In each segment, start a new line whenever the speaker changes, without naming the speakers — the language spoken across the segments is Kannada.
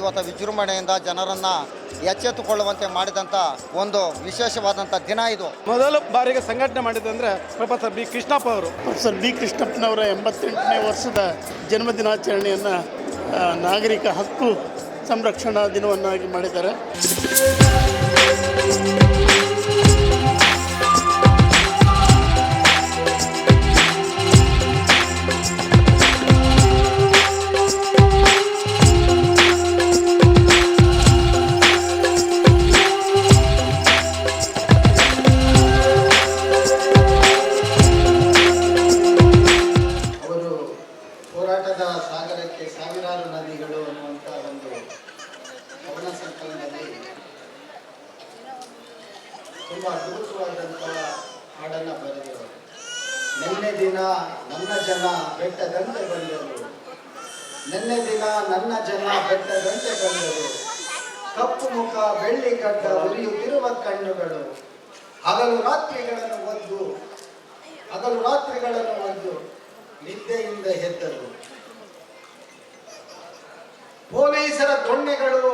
ಇವತ್ತು ವಿಜೃಂಭಣೆಯಿಂದ ಜನರನ್ನು ಎಚ್ಚೆತ್ತುಕೊಳ್ಳುವಂತೆ ಮಾಡಿದಂಥ ಒಂದು ವಿಶೇಷವಾದಂಥ ದಿನ ಇದು.
ಮೊದಲ ಬಾರಿಗೆ ಸಂಘಟನೆ ಮಾಡಿದಂದ್ರೆ ಅಂದರೆ ಪ್ರೊಫೆಸರ್ ಬಿ ಕೃಷ್ಣಪ್ಪ ಅವರು.
ಪ್ರೊಫೆಸರ್ ಬಿ ಕೃಷ್ಣಪ್ಪನವರ ಎಂಬತ್ತೆಂಟನೇ ವರ್ಷದ ಜನ್ಮದಿನಾಚರಣೆಯನ್ನು ದಿನಾಚರಣೆಯನ್ನು ನಾಗರಿಕ ಹಕ್ಕು ಸಂರಕ್ಷಣಾ ದಿನವನ್ನಾಗಿ ಮಾಡಿದ್ದಾರೆ.
ತುಂಬ ಅದ್ಭುತವಾದಂತಹ ಹಾಡನ್ನು ಬರೆದಿರೋರು. ನಿನ್ನೆ ದಿನ ನನ್ನ ಜನ ಬೆಟ್ಟದಂತೆ ಬಂದರು. ನಿನ್ನೆ ದಿನ ನನ್ನ ಜನ ಬೆಟ್ಟದಂತೆ ಬಂದರು. ಕಪ್ಪು ಮುಖ, ಬೆಳ್ಳಿ ಗಡ್ಡ ಉರಿಯುತ್ತಿರುವ ಕಣ್ಣುಗಳು. ಹಗಲು ರಾತ್ರಿಗಳನ್ನು ಒದ್ದು, ಹಗಲು ರಾತ್ರಿಗಳನ್ನು ಒದ್ದು ನಿದ್ದೆಯಿಂದ ಎದ್ದರು ಪೊಲೀಸರ ದೊಣ್ಣೆಗಳು,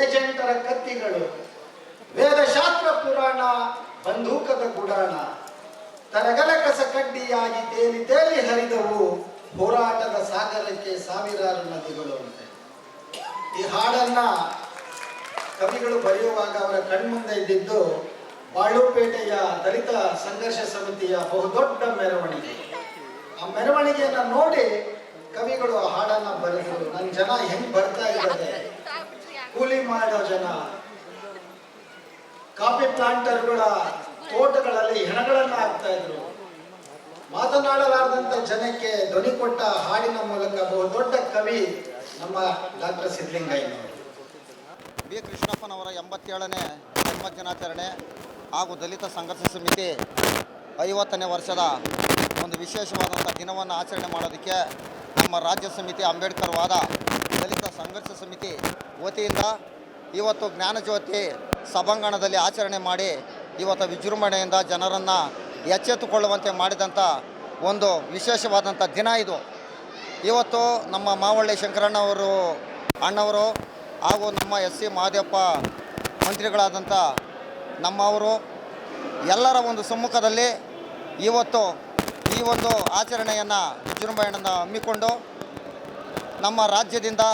ಏಜೆಂಟರ ಕತ್ತಿಗಳು. ತರಗಲ ಕಸ ಕಡ್ಡಿಯಾಗಿ ತೇಲಿ ತೇಲಿ ಹರಿದವು. ಹೋರಾಟದ ಸಾಗರಕ್ಕೆ ಸಾವಿರಾರು ನದಿಗಳು ಅಂತ ಈ ಹಾಡನ್ನ ಕವಿಗಳು ಬರೆಯುವಾಗ ಅವರ ಕಣ್ಮುಂದೆ ಇದ್ದಿದ್ದು ಬಾಳುಪೇಟೆಯ ದಲಿತ ಸಂಘರ್ಷ ಸಮಿತಿಯ ಬಹುದೊಡ್ಡ ಮೆರವಣಿಗೆ. ಆ ಮೆರವಣಿಗೆಯನ್ನ ನೋಡಿ ಕವಿಗಳು ಆ ಹಾಡನ್ನ ಬರೆದರು ನನ್ನ ಜನ ಹೆಂಗ್ ಬರ್ತಾ ಇದ್ದಾರೆ? ಕೂಲಿ ಮಾಡೋ ಜನ, ಕಾಫಿ ಪ್ಲಾಂಟರ್ಗಳ ತೋಟಗಳಲ್ಲಿ ಹೆಣಗಳನ್ನು ಹಾಕ್ತಾ ಇದ್ರು. ಮಾತನಾಡಲಾರದಂತ ಜನಕ್ಕೆ ಧ್ವನಿ ಕೊಟ್ಟ ಹಾಡಿನ ಮೂಲಕ ಬಹುದೊಡ್ಡ ಕವಿ ನಮ್ಮ ಡಾಕ್ಟರ್ ಸಿದ್ದಲಿಂಗಯ್ಯನವರು
ಬಿ. ಕೃಷ್ಣಪ್ಪನವರ ಎಂಬತ್ತೇಳನೇ ಜನ್ಮದಿನಾಚರಣೆ ಹಾಗೂ ದಲಿತ ಸಂಘರ್ಷ ಸಮಿತಿ ಐವತ್ತನೇ ವರ್ಷದ ಒಂದು ವಿಶೇಷವಾದಂಥ ದಿನವನ್ನು ಆಚರಣೆ ಮಾಡೋದಕ್ಕೆ ನಮ್ಮ ರಾಜ್ಯ ಸಮಿತಿ ಅಂಬೇಡ್ಕರ್ ವಾದ ದಲಿತ ಸಂಘರ್ಷ ಸಮಿತಿ ವತಿಯಿಂದ ಇವತ್ತು ಜ್ಞಾನಜ್ಯೋತಿ ಸಭಾಂಗಣದಲ್ಲಿ ಆಚರಣೆ ಮಾಡಿ ಇವತ್ತು ವಿಜೃಂಭಣೆಯಿಂದ ಜನರನ್ನು ಎಚ್ಚೆತ್ತುಕೊಳ್ಳುವಂತೆ ಮಾಡಿದಂಥ ಒಂದು ವಿಶೇಷವಾದಂಥ ದಿನ ಇದು. ಇವತ್ತು ನಮ್ಮ ಮಾವಳ್ಳಿ ಶಂಕರಣ್ಣವರು ಅಣ್ಣವರು ಹಾಗೂ ನಮ್ಮ ಎಸ್ ಸಿ ಮಹದೇವಪ್ಪ ಮಂತ್ರಿಗಳಾದಂಥ ನಮ್ಮವರು ಎಲ್ಲರ ಒಂದು ಸಮ್ಮುಖದಲ್ಲಿ ಇವತ್ತು ಈ ಒಂದು ಆಚರಣೆಯನ್ನು ವಿಜೃಂಭಣೆಯನ್ನು ಹಮ್ಮಿಕೊಂಡು ನಮ್ಮ ರಾಜ್ಯದಿಂದ,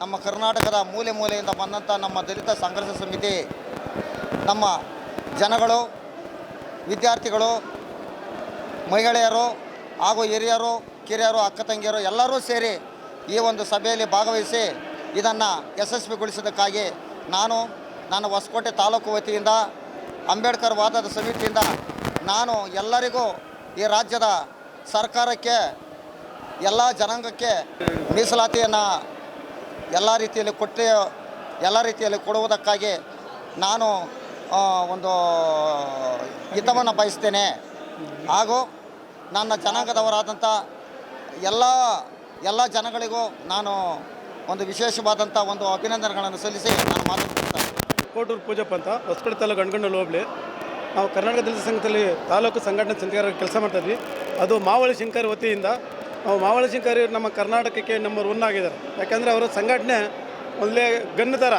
ನಮ್ಮ ಕರ್ನಾಟಕದ ಮೂಲೆ ಮೂಲೆಯಿಂದ ಬಂದಂಥ ನಮ್ಮ ದಲಿತ ಸಂಘರ್ಷ ಸಮಿತಿ, ನಮ್ಮ ಜನಗಳು, ವಿದ್ಯಾರ್ಥಿಗಳು, ಮಹಿಳೆಯರು ಹಾಗೂ ಹಿರಿಯರು, ಕಿರಿಯರು, ಅಕ್ಕ ತಂಗಿಯರು ಎಲ್ಲರೂ ಸೇರಿ ಈ ಒಂದು ಸಭೆಯಲ್ಲಿ ಭಾಗವಹಿಸಿ ಇದನ್ನು ಯಶಸ್ವಿಗೊಳಿಸೋದಕ್ಕಾಗಿ ನಾನು ನನ್ನ ಹೊಸಕೋಟೆ ತಾಲೂಕು ವತಿಯಿಂದ, ಅಂಬೇಡ್ಕರ್ ವಾದದ ಸಮಿತಿಯಿಂದ ನಾನು ಎಲ್ಲರಿಗೂ ಈ ರಾಜ್ಯದ ಸರ್ಕಾರಕ್ಕೆ, ಎಲ್ಲ ಜನಾಂಗಕ್ಕೆ ಮೀಸಲಾತಿಯನ್ನು ಎಲ್ಲ ರೀತಿಯಲ್ಲಿ ಕೊಟ್ಟು, ಎಲ್ಲ ರೀತಿಯಲ್ಲಿ ಕೊಡುವುದಕ್ಕಾಗಿ ನಾನು ಒಂದು ಹಿತವನ್ನು ಬಯಸ್ತೇನೆ. ಹಾಗೂ ನನ್ನ ಜನಾಂಗದವರಾದಂಥ ಎಲ್ಲ ಎಲ್ಲ ಜನಗಳಿಗೂ ನಾನು ಒಂದು ವಿಶೇಷವಾದಂಥ ಒಂದು ಅಭಿನಂದನೆಗಳನ್ನು ಸಲ್ಲಿಸಿ ನಾನು ಮಾತನಾಡ್ತೇನೆ
ಕೋಟೂರು ಪೂಜಪ್ಪ ಅಂತ ಹೊಸಪೇಟೆ ತಾಲೂಕು ಗಂಡಗಂಡಲ್ಲಿ ಹೋಬಳಿ. ನಾವು ಕರ್ನಾಟಕ ದಲಿತ ಸಂಘದಲ್ಲಿ ತಾಲೂಕು ಸಂಘಟನೆ ಸಂಘಕಾರ ಕೆಲಸ ಮಾಡ್ತಾಯಿದ್ವಿ ಅದು ಮಾವಳಿ ಶಂಕರ್ ವತಿಯಿಂದ, ನಾವು ಮಾವಳಿ ಶಂಕರ್ ನಮ್ಮ ಕರ್ನಾಟಕಕ್ಕೆ ನಂಬರ್ ಒನ್ ಆಗಿದ್ದಾರೆ. ಯಾಕಂದರೆ ಅವರ ಸಂಘಟನೆ ಮೊದಲೇ ಗನ್ನ ಥರ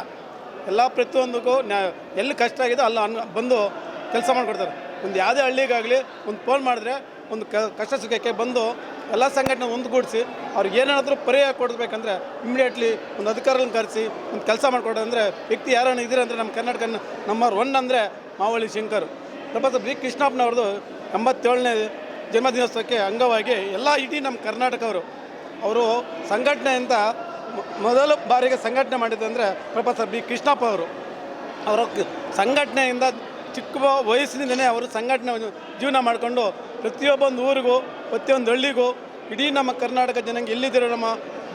ಎಲ್ಲ ಪ್ರತಿಯೊಂದಕ್ಕೂ ನ್ಯಾ, ಎಲ್ಲಿ ಕಷ್ಟ ಆಗಿದೆ ಅಲ್ಲಿ ಅನ್, ಬಂದು ಕೆಲಸ ಮಾಡಿಕೊಡ್ತಾರೆ. ಒಂದು ಯಾವುದೇ ಹಳ್ಳಿಗಾಗಲಿ ಒಂದು ಫೋನ್ ಮಾಡಿದ್ರೆ ಒಂದು ಕಷ್ಟ ಸುಖಕ್ಕೆ ಬಂದು ಎಲ್ಲ ಸಂಘಟನೆ ಒಂದುಗೂಡಿಸಿ ಅವ್ರಿಗೆ ಏನಾದರೂ ಪರಿಹಾರ ಕೊಡಬೇಕಂದ್ರೆ ಇಮಿಡಿಯೇಟ್ಲಿ ಒಂದು ಅಧಿಕಾರಿಗಳನ್ನ ಕರೆಸಿ ಒಂದು ಕೆಲಸ ಮಾಡಿಕೊಡೋದಂದರೆ ವ್ಯಕ್ತಿ ಯಾರನ್ನ ಇದ್ದೀರ ಅಂದರೆ ನಮ್ಮ ಕರ್ನಾಟಕ ನಂಬರ್ ಒನ್ ಅಂದರೆ ಮಾವಳಿ ಶಂಕರ್. ಪ್ರೊಫೆಸರ್ ಬಿ ಕೃಷ್ಣಪ್ಪನವ್ರದ್ದು ಎಂಬತ್ತೇಳನೇ ಜನ್ಮದಿನೋತ್ಸವಕ್ಕೆ ಅಂಗವಾಗಿ ಎಲ್ಲ ಇಡೀ ನಮ್ಮ ಕರ್ನಾಟಕವರು. ಅವರು ಸಂಘಟನೆಯಿಂದ ಮೊ- ಮೊದಲ ಬಾರಿಗೆ ಸಂಘಟನೆ ಮಾಡಿದ್ದು ಅಂದರೆ ಪ್ರೊಫೆಸರ್ ಬಿ ಕೃಷ್ಣಪ್ಪ ಅವರು. ಅವರ ಸಂಘಟನೆಯಿಂದ ಚಿಕ್ಕ ವಯಸ್ಸಿನಿಂದಲೇ ಅವರು ಸಂಘಟನೆ ಜೀವನ ಮಾಡಿಕೊಂಡು ಪ್ರತಿಯೊಬ್ಬೊಂದು ಊರಿಗೂ, ಪ್ರತಿಯೊಂದು ಹಳ್ಳಿಗೂ, ಇಡೀ ನಮ್ಮ ಕರ್ನಾಟಕ ಜನಂಗೆ ಎಲ್ಲಿದ್ದೀರೋ ನಮ್ಮ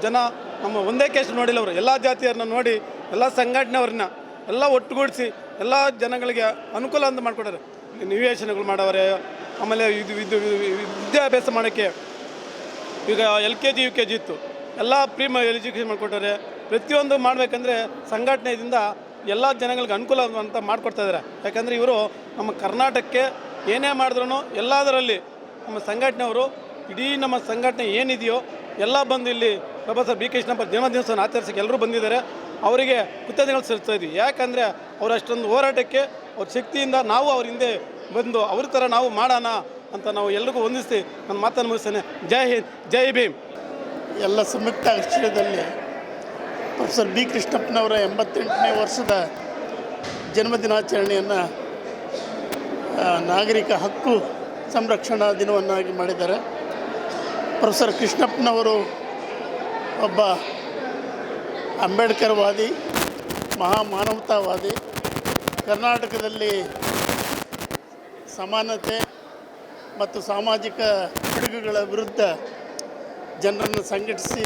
ಜನ ನಮ್ಮ ಒಂದೇ ಕೇಸ್ ನೋಡಿಲ್ಲ ಅವರು. ಎಲ್ಲ ಜಾತಿಯರನ್ನ ನೋಡಿ, ಎಲ್ಲ ಸಂಘಟನೆಯವ್ರನ್ನ ಎಲ್ಲ ಒಟ್ಟುಗೂಡಿಸಿ ಎಲ್ಲ ಜನಗಳಿಗೆ ಅನುಕೂಲ ಅಂತ ಮಾಡಿಕೊಡೋರು ನಿವೇಶನಗಳು ಮಾಡೋರೆ ಆಮೇಲೆ ಇದು ಇದು ವಿದ್ಯಾಭ್ಯಾಸ ಮಾಡೋಕ್ಕೆ ಈಗ L K G U K G ಇತ್ತು. ಎಲ್ಲ ಪ್ರೀಮ ಎಜುಕೇಷನ್ ಮಾಡಿಕೊಟ್ಟವ್ರೆ. ಪ್ರತಿಯೊಂದು ಮಾಡಬೇಕಂದ್ರೆ ಸಂಘಟನೆಯಿಂದ ಎಲ್ಲ ಜನಗಳಿಗೆ ಅನುಕೂಲ ಅಂತ ಮಾಡಿಕೊಡ್ತಾ ಇದ್ದಾರೆ ಯಾಕಂದರೆ ಇವರು ನಮ್ಮ ಕರ್ನಾಟಕಕ್ಕೆ ಏನೇ ಮಾಡಿದ್ರು ಎಲ್ಲದರಲ್ಲಿ ನಮ್ಮ ಸಂಘಟನೆಯವರು, ಇಡೀ ನಮ್ಮ ಸಂಘಟನೆ ಏನಿದೆಯೋ ಎಲ್ಲ ಬಂದು ಇಲ್ಲಿ ಪ್ರೊಫೆಸರ್ ಬಿ ಕೃಷ್ಣಪ್ಪ ಜನ್ಮದಿವಸವನ್ನು ಆಚರಿಸಕ್ಕೆ ಎಲ್ಲರೂ ಬಂದಿದ್ದಾರೆ. ಅವರಿಗೆ ಕೃತಜ್ಞತೆಗಳು ಸಲ್ಲಿಸ್ತಾ ಇದ್ವಿ ಯಾಕಂದರೆ ಅವರು ಅಷ್ಟೊಂದು ಹೋರಾಟಕ್ಕೆ ಅವ್ರ ಶಕ್ತಿಯಿಂದ ನಾವು ಅವ್ರ ಹಿಂದೆ ಬಂದು ಅವ್ರ ಥರ ನಾವು ಮಾಡೋಣ ಅಂತ ನಾವು ಎಲ್ರಿಗೂ ಹೊಂದಿಸ್ತೀವಿ ನನ್ನ ಮಾತನ್ನು ಮುಗಿಸ್ತೇನೆ. ಜೈ ಹಿಂದ್, ಜೈ ಭೀಮ್.
ಎಲ್ಲ ಸಂಯುಕ್ತ ಆಶ್ರಯದಲ್ಲಿ ಪ್ರೊಫೆಸರ್ ಬಿ ಕೃಷ್ಣಪ್ಪನವರ ಎಂಬತ್ತೆಂಟನೇ ವರ್ಷದ ಜನ್ಮದಿನಾಚರಣೆಯನ್ನು ನಾಗರಿಕ ಹಕ್ಕು ಸಂರಕ್ಷಣಾ ದಿನವನ್ನಾಗಿ ಮಾಡಿದ್ದಾರೆ. ಪ್ರೊಫೆಸರ್ ಕೃಷ್ಣಪ್ಪನವರು ಒಬ್ಬ ಅಂಬೇಡ್ಕರ್ವಾದಿ ಮಹಾ ಮಾನವತಾವಾದಿ ಕರ್ನಾಟಕದಲ್ಲಿ ಸಮಾನತೆ ಮತ್ತು ಸಾಮಾಜಿಕ ಪಿಡುಗುಗಳ ವಿರುದ್ಧ ಜನರನ್ನು ಸಂಘಟಿಸಿ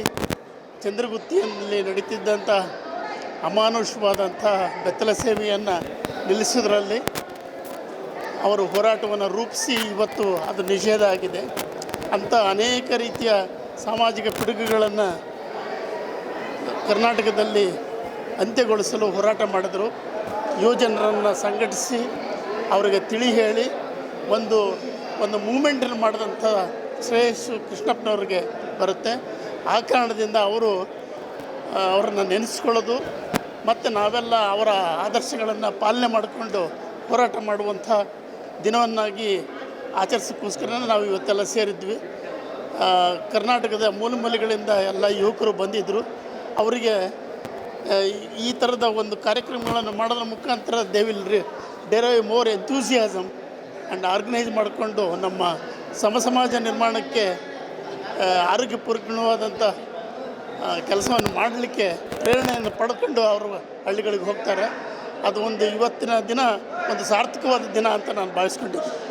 ಚಂದ್ರಗುತ್ತಿಯಲ್ಲಿ ನಡೀತಿದ್ದಂಥ ಅಮಾನುಷವಾದಂಥ ಬೆತ್ತಲ ಸೇವೆಯನ್ನು ನಿಲ್ಲಿಸೋದ್ರಲ್ಲಿ ಅವರು ಹೋರಾಟವನ್ನು ರೂಪಿಸಿ ಇವತ್ತು ಅದು ನಿಷೇಧ ಆಗಿದೆ. ಅಂಥ ಅನೇಕ ರೀತಿಯ ಸಾಮಾಜಿಕ ಪಿಡುಗುಗಳನ್ನು ಕರ್ನಾಟಕದಲ್ಲಿ ಅಂತ್ಯಗೊಳಿಸಲು ಹೋರಾಟ ಮಾಡಿದರು. ಯುವಜನರನ್ನು ಸಂಘಟಿಸಿ ಅವರಿಗೆ ತಿಳಿ ಹೇಳಿ ಒಂದು ಒಂದು ಮೂಮೆಂಟನ್ನು ಮಾಡಿದಂಥ ಶ್ರೇಯಸ್ಸು ಕೃಷ್ಣಪ್ಪನವ್ರಿಗೆ ಬರುತ್ತೆ. ಆ ಕಾರಣದಿಂದ ಅವರು ಅವ್ರನ್ನ ನೆನೆಸ್ಕೊಳ್ಳೋದು ಮತ್ತು ನಾವೆಲ್ಲ ಅವರ ಆದರ್ಶಗಳನ್ನು ಪಾಲನೆ ಮಾಡಿಕೊಂಡು ಹೋರಾಟ ಮಾಡುವಂಥ ದಿನವನ್ನಾಗಿ ಆಚರಿಸೋಕ್ಕೋಸ್ಕರ ನಾವು ಇವತ್ತೆಲ್ಲ ಸೇರಿದ್ವಿ. ಕರ್ನಾಟಕದ ಮೂಲ ಮೂಲೆಗಳಿಂದ ಎಲ್ಲ ಯುವಕರು ಬಂದಿದ್ದರು ಅವರಿಗೆ ಈ- ಈ ಥರದ ಒಂದು ಕಾರ್ಯಕ್ರಮಗಳನ್ನು ಮಾಡೋದ್ರ ಮುಖಾಂತರ they will rederive more enthusiasm and organise ಮಾಡಿಕೊಂಡು ನಮ್ಮ ಸಮ ಸಮಾಜ ನಿರ್ಮಾಣಕ್ಕೆ ಆರೋಗ್ಯಪೂರ್ಣವಾದಂಥ ಕೆಲಸವನ್ನು ಮಾಡಲಿಕ್ಕೆ ಪ್ರೇರಣೆಯನ್ನು ಪಡ್ಕೊಂಡು ಅವರು ಹಳ್ಳಿಗಳಿಗೆ ಹೋಗ್ತಾರೆ. ಅದು ಒಂದು ಇವತ್ತಿನ ದಿನ, ಒಂದು ಸಾರ್ಥಕವಾದ ದಿನ ಅಂತ ನಾನು ಭಾವಿಸ್ಕೊಂಡಿದ್ದೀನಿ.